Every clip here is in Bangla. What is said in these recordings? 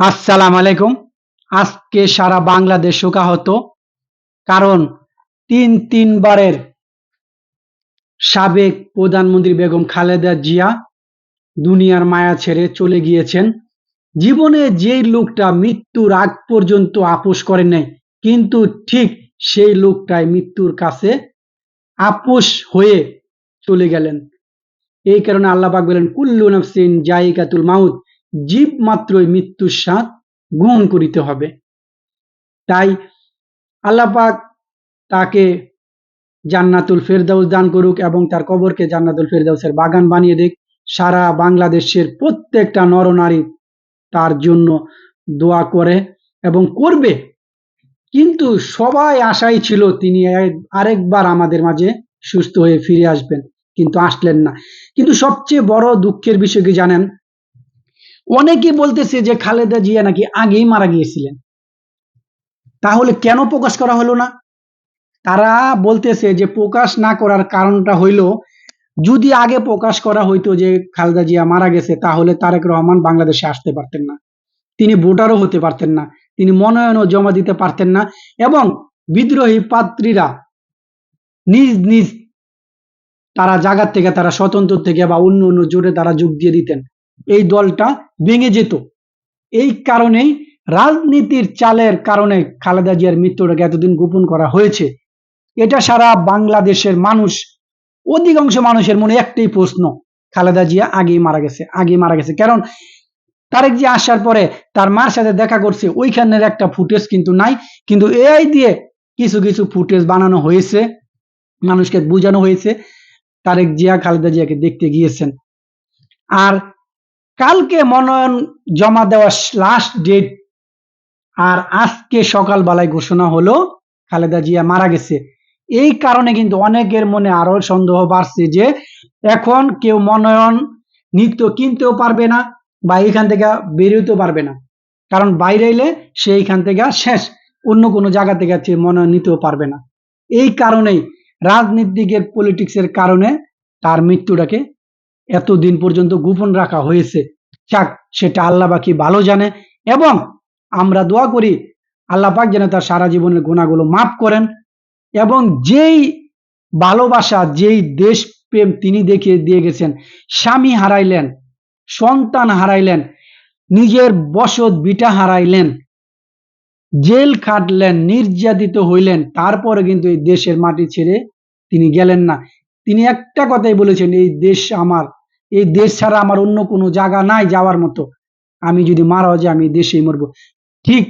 আসসালাম আলাইকুম। আজকে সারা বাংলাদেশ শোকাহত, কারণ তিন তিনবারের সাবেক প্রধানমন্ত্রী বেগম খালেদা জিয়া দুনিয়ার মায়া ছেড়ে চলে গিয়েছেন। জীবনে যে লোকটা মৃত্যুর আগ পর্যন্ত আপোষ করেন নাই, কিন্তু ঠিক সেই লোকটাই মৃত্যুর কাছে আপোষ হয়ে চলে গেলেন। এই কারণে আল্লাহ বলেন, কুল্লু নাফসিন জাইকাতুল মাউত। জীব মাত্রই মৃত্যুর স্বাদ গ্রহণ করিতে হবে। তাই আল্লাপাক তাকে জান্নাতুল ফেরদাউস দান করুক এবং তার কবরকে জান্নাতুল ফেরদাউসের বাগান বানিয়ে দিক। সারা বাংলাদেশের প্রত্যেকটা নরনারী তার জন্য দোয়া করে এবং করবে। কিন্তু সবাই আশাই ছিল তিনি আরেকবার আমাদের মাঝে সুস্থ হয়ে ফিরে আসবেন, কিন্তু আসলেন না। কিন্তু সবচেয়ে বড় দুঃখের বিষয় কি জানেন? অনেকে বলতেছে যে খালেদা জিয়া নাকি আগেই মারা গিয়েছিলেন। তাহলে কেন প্রকাশ করা হলো না? তারা বলতেছে যে প্রকাশ না করার কারণটা হইল, যদি আগে প্রকাশ করা হইতো যে খালেদা জিয়া মারা গেছে, তাহলে তারেক রহমান বাংলাদেশে আসতে পারতেন না। তিনি ভোটারও হতে পারতেন না। তিনি মনোনয়নও জমা দিতে পারতেন না এবং বিদ্রোহী পাত্রীরা নিজ নিজ তারা জাগার থেকে, তারা স্বতন্ত্র থেকে বা অন্য অন্য জোরে তারা যোগ দিয়ে দিতেন। এই দলটা ভেঙে যেত। এই কারণেই রাজনীতির চালের কারণে খালেদা জিয়ার মৃত্যুটাকে এতদিন গোপন করা হয়েছে। এটা সারা বাংলাদেশের মানুষ, অধিকাংশ মানুষের মনে একটাই প্রশ্ন, খালেদা জিয়া আগেই মারা গেছে, আগেই মারা গেছে। কারণ তারেক জিয়া আসার পরে তার মার সাথে দেখা করছে, ওইখানের একটা ফুটেজ কিন্তু নাই। কিন্তু এআই দিয়ে কিছু কিছু ফুটেজ বানানো হয়েছে, মানুষকে বোঝানো হয়েছে, তারেক জিয়া, খালেদা জিয়াকে দেখতে গিয়েছেন। আর কালকে মনোনয়ন জমা দেওয়ার লাস্ট ডেট আর আজকে সকালবেলায় ঘোষণা হলো, খালেদা জিয়া মারা গেছে। এই কারণে কিন্তু অনেকের মনে আরও সন্দেহ বাড়ছে যে, এখন কেউ মনোনয়ন নিত্য কিনতেও পারবে না বা এখান থেকে বেরোতেও পারবে না। কারণ বাইরে এলে সে এইখান থেকে শেষ, অন্য কোনো জায়গা থেকে সে মনোনয়ন নিতেও পারবে না। এই কারণেই রাজনীতিকের পলিটিক্সের কারণে তার মৃত্যুটাকে এতদিন পর্যন্ত গোপন রাখা হয়েছে। যাক, সেটা আল্লাহ বাকি ভালো জানে এবং আমরা দোয়া করি, আল্লাহ পাক যেন তার সারা জীবনের গুণাগুলো মাফ করেন এবং যেই ভালোবাসা, যেই দেশ প্রেম তিনি দেখিয়ে দিয়ে গেছেন, স্বামী হারাইলেন, সন্তান হারাইলেন, নিজের বসত বিটা হারাইলেন, জেল খাটলেন, নির্যাতিত হইলেন, তারপরে কিন্তু এই দেশের মাটি ছেড়ে তিনি গেলেন না। তিনি একটা কথাই বলেছেন, এই দেশ আমার এই দেশ ছাড়া আমার অন্য কোনো জায়গা নাই যাওয়ার মতো। আমি যদি মারাও যাই, আমি দেশেই মরবো। ঠিক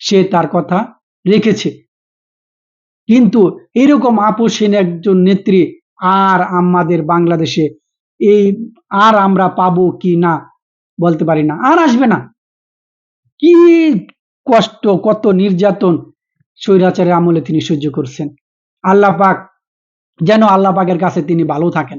সে তার কথা রেখেছে। কিন্তু এরকম আপোষহীন একজন নেত্রী আর আমাদের বাংলাদেশে এই আর আমরা পাবো কি না বলতে পারি না। আর আসবে না। কি কষ্ট, কত নির্যাতন স্বৈরাচারের আমলে তিনি সহ্য করছেন। আল্লাহ পাক, যেন আল্লাহ পাকের কাছে তিনি ভালো থাকেন।